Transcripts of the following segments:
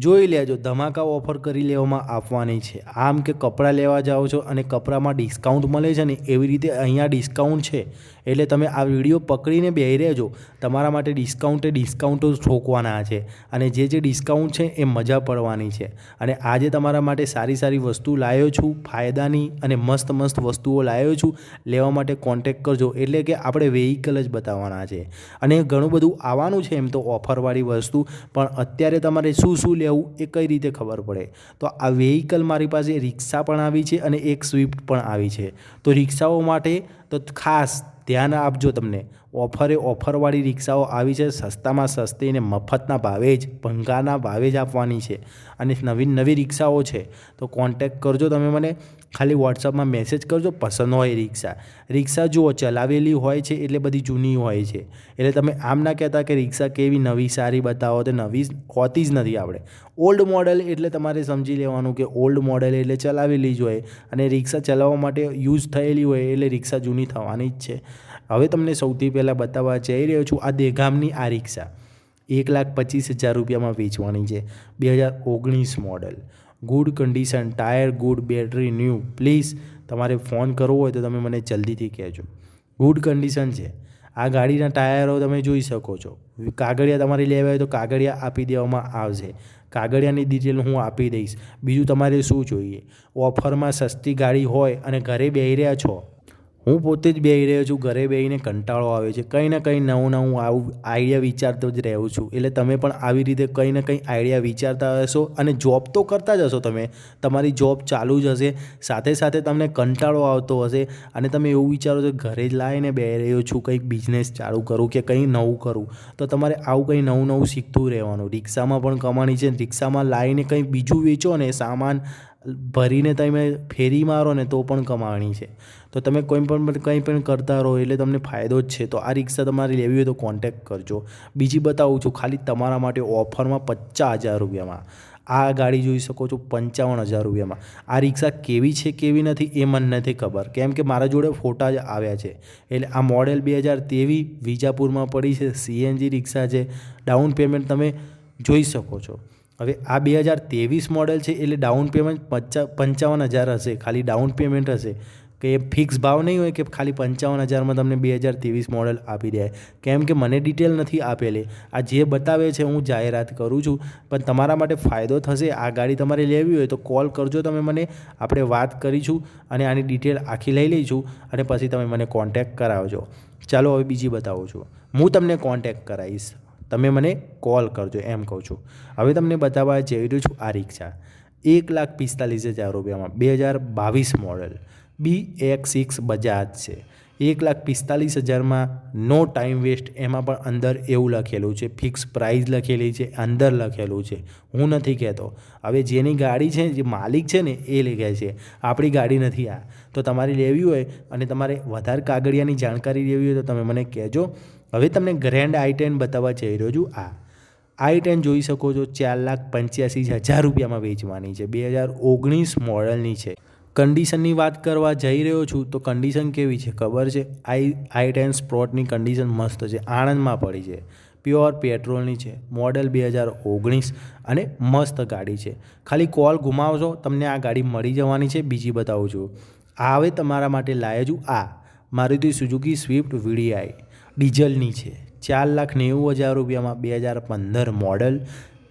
જોઈ લેજો, ધમાકા ઓફર કરી લેવામાં આપવાની છે. આમ કે કપડાં લેવા જાઓ છો અને કપડામાં ડિસ્કાઉન્ટ મળે છે ને એવી રીતે અહીંયા ડિસ્કાઉન્ટ છે. એટલે તમે આ વીડિયો પકડીને બેહી રહેજો. તમારા માટે ડિસ્કાઉન્ટે ડિસ્કાઉન્ટો ઠોકવાના છે અને જે જે ડિસ્કાઉન્ટ છે એ મજા પડવાની છે. અને આજે તમારા માટે સારી સારી વસ્તુ લાવ્યો છું, ફાયદાની અને મસ્ત મસ્ત વસ્તુઓ લાવ્યો છું. લેવા માટે કોન્ટેક કરજો, એટલે કે આપણે વેહિકલ જ બતાવવાના છે. અને ઘણું બધું આવવાનું છે એમ તો ઓફરવાળી વસ્તુ, પણ અત્યારે તમારે શું શું લેવું એ કઈ રીતે ખબર પડે? તો આ વેહિકલ મારી પાસે રિક્ષા પણ આવી છે અને એક સ્વિફ્ટ પણ આવી છે. તો રિક્ષાઓ માટે તો ખાસ ધ્યાન આપજો તમને. ઓફરે ઓફરવાળી રિક્ષાઓ આવી છે, સસ્તામાં સસ્તી અને મફતના ભાવે જ ભંગાના ભાવે જ આપવાની છે. અને નવી નવી રિક્ષાઓ છે. તો કોન્ટેક કરજો તમે મને. ખાલી વોટ્સઅપમાં મેસેજ કરજો, પસંદ હોય રિક્ષા. રિક્ષા જુઓ, ચલાવેલી હોય છે એટલે બધી જૂની હોય છે. એટલે તમે આમ ના કહેતા કે રિક્ષા કેવી નવી, સારી બતાવો, તો નવી હોતી જ નથી આપણે. ઓલ્ડ મોડલ એટલે તમારે સમજી લેવાનું કે ઓલ્ડ મોડલ એટલે ચલાવેલી જ હોય અને રિક્ષા ચલાવવા માટે યુઝ થયેલી હોય એટલે રિક્ષા જૂની થવાની જ છે. હવે તમને સૌથી પહેલાં બતાવવા જઈ રહ્યો છું આ દેગામની આ રિક્ષા. એક લાખ પચીસ હજાર રૂપિયામાં વેચવાની છે. બે હજાર ઓગણીસ model good condition tyre good battery new please તમારે ફોન કરવો હોય તો તમે મને જલ્દીથી કહેજો. ગુડ કન્ડિશન છે. આ ગાડીના ટાયરો તમે જોઈ શકો છો. કાગળિયા તમારે લેવા હોય તો કાગળિયા આપી દેવામાં આવશે. કાગળિયાની ડિટેલ હું આપી દઈશ. બીજું તમારે શું જોઈએ? ઓફરમાં સસ્તી ગાડી હોય અને ઘરે બેસી રહ્યા છો હું પોતે જ બેસી રહ્યો છું, ઘરે બેહીને કંટાળો આવે છે. કંઈ ને કંઈ નવું નવું આવું આઈડિયા વિચારતો જ રહું છું. એટલે તમે પણ આવી રીતે કંઈ ને કંઈ આઈડિયા વિચારતા હશો અને જોબ તો કરતા જ હશો તમે. તમારી જોબ ચાલુ જ હશે, સાથે સાથે તમને કંટાળો આવતો હશે અને તમે એવું વિચારો છો, ઘરે જ લાવીને બે રહ્યો છું, કંઈક બિઝનેસ ચાલુ કરું કે કંઈ નવું કરું. તો તમારે આવું કંઈ નવું નવું શીખતું રહેવાનું. રિક્ષામાં પણ કમાણી છે, રિક્ષામાં લાવીને કંઈ બીજું વેચો ને સામાન ભરીને તમે ફેરી મારો ને તો પણ કમાણી છે. તો તમે કોઈ પણ કંઈ પણ કરતા રહો એટલે તમને ફાયદો જ છે. તો આ રિક્ષા તમારે લેવી હોય તો કોન્ટેક કરજો. બીજી બતાવું છું, ખાલી તમારા માટે ઓફરમાં પચાસ હજાર રૂપિયામાં. આ ગાડી જોઈ શકો છો, પંચાવન હજાર રૂપિયામાં. આ રિક્ષા કેવી છે, કેવી નથી એ મને નથી ખબર. કેમ કે મારા જોડે ફોટા જ આવ્યા છે. એટલે આ મોડેલ બે હજાર તેવી વિજાપુરમાં પડી છે, સીએનજી રિક્ષા છે. ડાઉન પેમેન્ટ તમે જોઈ શકો છો. હવે આ બે હજાર ત્રેવીસ મોડેલ છે, એટલે ડાઉન પેમેન્ટ પચા, પંચાવન હજાર હશે. ખાલી ડાઉન પેમેન્ટ હશે. કે એ ફિક્સ ભાવ નહીં હોય કે ખાલી પંચાવન હજારમાં તમને બે હજાર ત્રેવીસ મોડલ આપી દે. કેમ કે મને ડિટેલ નથી આપેલી. આ જે બતાવે છે હું જાહેરાત કરું છું. પણ તમારા માટે ફાયદો થશે. આ ગાડી તમારે લેવી હોય તો કોલ કરજો તમે મને. આપણે વાત કરીશું અને આની ડિટેલ આખી લઈ લઈશું અને પછી તમે મને કોન્ટેક્ટ કરાવજો. ચાલો હવે બીજી બતાવું છું. હું તમને કોન્ટેક્ટ કરાવીશ. તમે મને કોલ કરજો, એમ કહું છું. હવે તમને બતાવવા જઈ રહ્યો છું આ રિક્ષા. એક લાખ પિસ્તાલીસ હજાર રૂપિયામાં. બે હજાર બાવીસ model B X six Bajaj છે. એક લાખ પિસ્તાલીસ હજારમાં નો ટાઈમ વેસ્ટ એમાં પણ અંદર એવું લખેલું છે ફિક્સ પ્રાઇસ લખેલી છે, અંદર લખેલું છે. હું નથી કહેતો. હવે જેની ગાડી છે જે માલિક છે ને, એ લઈ ગયા છે. આપણી ગાડી નથી આ. તો તમારે લેવી હોય અને તમારે વધારે કાગળિયાની જાણકારી લેવી હોય તો તમે મને કહેજો. હવે તમને ગ્રેન્ડ આઈ ટેન બતાવવા જઈ રહ્યો છું. આ આઈ ટેન જોઈ શકો છો, ચાર લાખ પંચ્યાસી હજાર રૂપિયામાં વેચવાની છે. બે હજાર ઓગણીસ મોડલની છે. કન્ડિશનની વાત કરવા જઈ રહ્યો છું તો કન્ડિશન કેવી છે ખબર છે? આઈ આઈ ટેન સ્પ્રોટની કન્ડિશન મસ્ત છે. આણંદમાં પડી છે. પ્યોર પેટ્રોલની છે. મોડલ બે હજાર ઓગણીસ અને મસ્ત ગાડી છે. ખાલી કોલ ગુમાવશો, તમને આ ગાડી મળી જવાની છે. બીજી બતાવું છું. હવે તમારા માટે લાવ્યો છું. આ મારુતિ સુઝુકી સ્વિફ્ટ વીડીઆઈ ડીઝલની છે. ચાર લાખ નેવું હજાર રૂપિયામાં બે હજાર પંદર model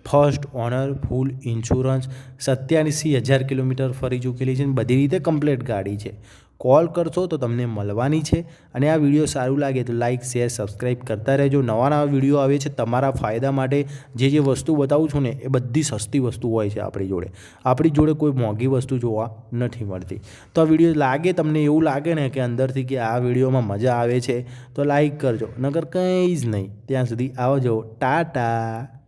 first owner, full insurance સત્યાવીસી હજાર કિલોમીટર ફરી ચૂકેલી છે બધી રીતે કમ્પ્લેટ ગાડી છે. કોલ કરશો તો તમને મળવાની છે અને આ વીડિયો સારું લાગે તો લાઇક શેર સબસ્ક્રાઈબ કરતા રહેજો. નવા નવા વીડિયો આવે છે તમારા ફાયદા માટે જે જે વસ્તુ બતાવું છું ને એ બધી સસ્તી વસ્તુ હોય છે આપણી જોડે. આપણી જોડે કોઈ મોંઘી વસ્તુ જોવા નથી મળતી. તો આ વીડિયો લાગે તમને એવું લાગે ને કે અંદરથી કે આ વિડીયોમાં મજા આવે છે તો લાઇક કરજો. નગર કંઈ જ નહીં. ત્યાં સુધી આવજો ટાટા!